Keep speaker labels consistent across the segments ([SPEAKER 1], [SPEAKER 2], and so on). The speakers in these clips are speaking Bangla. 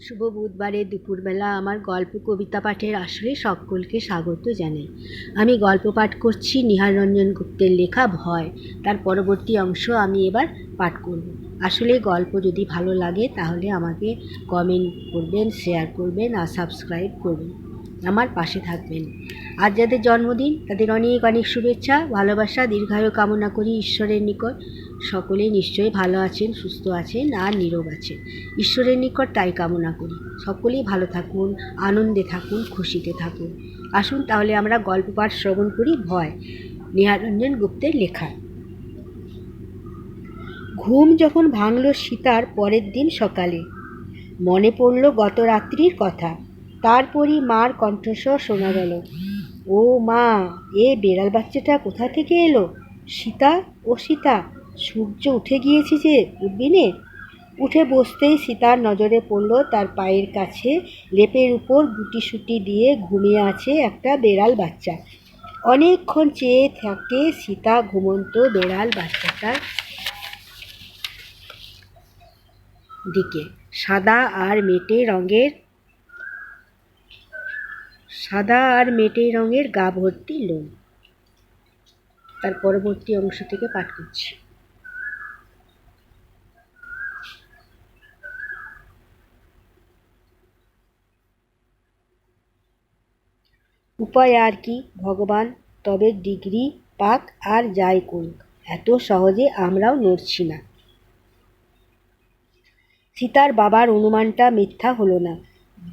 [SPEAKER 1] শুভ বুধবারে দুপুরবেলা আমার গল্প কবিতা পাঠের আসরে সকলকে স্বাগত জানাই। আমি গল্প পাঠ করছি নিহার রঞ্জন গুপ্তের লেখা ভয়। তার পরবর্তী অংশ আমি এবার পাঠ করব। আসলে গল্প যদি ভালো লাগে তাহলে আমাকে কমেন্ট করবেন শেয়ার করবেন আর সাবস্ক্রাইব করবেন আমার পাশে থাকবেন। আজ যাদের জন্মদিন, তাদের অনেক অনেক শুভেচ্ছা, ভালোবাসা, দীর্ঘায়ু কামনা করি ঈশ্বরের নিকট। সকলেই নিশ্চয়ই ভালো আছেন, সুস্থ আছেন আর নীরব আছেন। ঈশ্বরের নিকট তাই কামনা করি। সকলেই ভালো থাকুন, আনন্দে থাকুন, খুশিতে থাকুন। আসুন তাহলে আমরা গল্প পাঠ শ্রবণ করি ভয়। নিহারঞ্জন গুপ্তের লেখা। ঘুম যখন ভাঙল সীতার পরের দিন সকালে, মনে পড়ল গত রাত্রির কথা। তারপরই মার কণ্ঠস্বর শোনা গেল। ও মা, এ বেড়াল বাচ্চাটা কোথা থেকে এলো? সীতা, ও সীতা সূর্য উঠে গিয়েছে যে উঠবি নে উঠে বসতেই সীতার নজরে পড়ল তার পায়ের কাছে লেপের উপর গুটি সুটি দিয়ে ঘুমিয়ে আছে একটা বেড়াল বাচ্চা। অনেকক্ষণ চেয়ে থাকে সীতা ঘুমন্ত বেড়াল বাচ্চাটার দিকে। সাদা আর মেটে রঙের, সাদা আর মেটে রঙের গা ভর্তি লোম। তার পরবর্তী অংশ থেকে পাঠ করছি। উপায় আর কি, ভগবান? তবে ডিগ্রি পাক আর যাই করুক, এত সহজে আমরাও নড়ছি না। সীতার বাবার অনুমানটা মিথ্যা হলো না।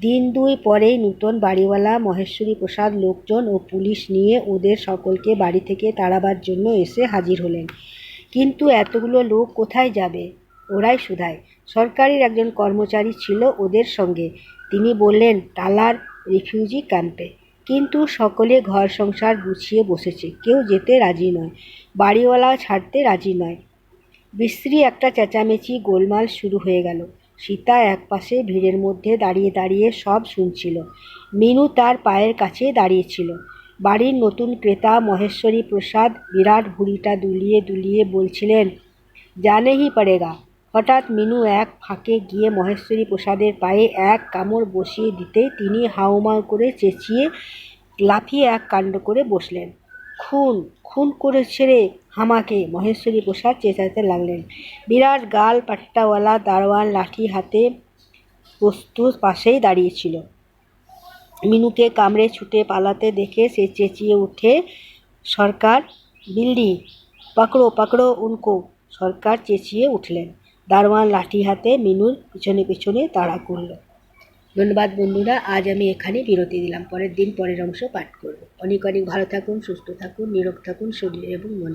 [SPEAKER 1] দিন দুই পরেই নূতন বাড়িওয়ালা, মহেশ্বরী প্রসাদ লোকজন ও পুলিশ নিয়ে ওদের সকলকে বাড়ি থেকে তাড়াবার জন্য এসে হাজির হলেন। কিন্তু এতগুলো লোক কোথায় যাবে? ওরাই শুধায়। সরকারের একজন কর্মচারী ছিল ওদের সঙ্গে। তিনি বললেন টালার রিফিউজি ক্যাম্পে। কিন্তু সকলে ঘর সংসার গুছিয়ে বসেছে। কেউ যেতে রাজি নয়। বাড়িওয়ালা ছাড়তে রাজি নয়। বিশ্রী একটা চেঁচামেচি গোলমাল শুরু হয়ে গেল। সীতা একপাশে ভিড়ের মধ্যে দাঁড়িয়ে দাঁড়িয়ে সব শুনছিল। মিনু তার পায়ের কাছে দাঁড়িয়েছিল। বাড়ির নতুন ক্রেতা মহেশ্বরী প্রসাদ বিরাট ভুঁড়িটা দুলিয়ে দুলিয়ে বলছিলেন, জানেহি পড়েগা হঠাৎ মিনু এক ফাঁকে গিয়ে মহেশ্বরী প্রসাদের পায়ে এক কামড় বসিয়ে দিতে তিনি হাউমাউ করে চেঁচিয়ে লাফিয়ে এক কাণ্ড করে বসলেন। খুন খুন করেছে রে হামাকে মহেশ্বরী প্রসাদ চেঁচাতে লাগলেন। বিরাট গাল পাট্টাওয়ালা দারোয়ান লাঠি হাতে প্রস্তুত পাশেই দাঁড়িয়েছিল। মিনুকে কামড়ে ছুটে পালাতে দেখে সে চেঁচিয়ে উঠে সরকার, বিল্ডি, পাকড়ো পাকড়ো, উনকো। সরকার চেঁচিয়ে উঠলেন। দারোয়ান লাঠি হাতে মিনুর পিছনে পিছনে তাড়া করল। ধন্যবাদ বন্ধুরা, আজ আমি এখানে বিরতি দিলাম। পরের দিন পরের অংশ পাঠ করব। অনেক অনেক ভালো থাকুন, সুস্থ থাকুন, নিরোগ থাকুন, শরীর এবং মনে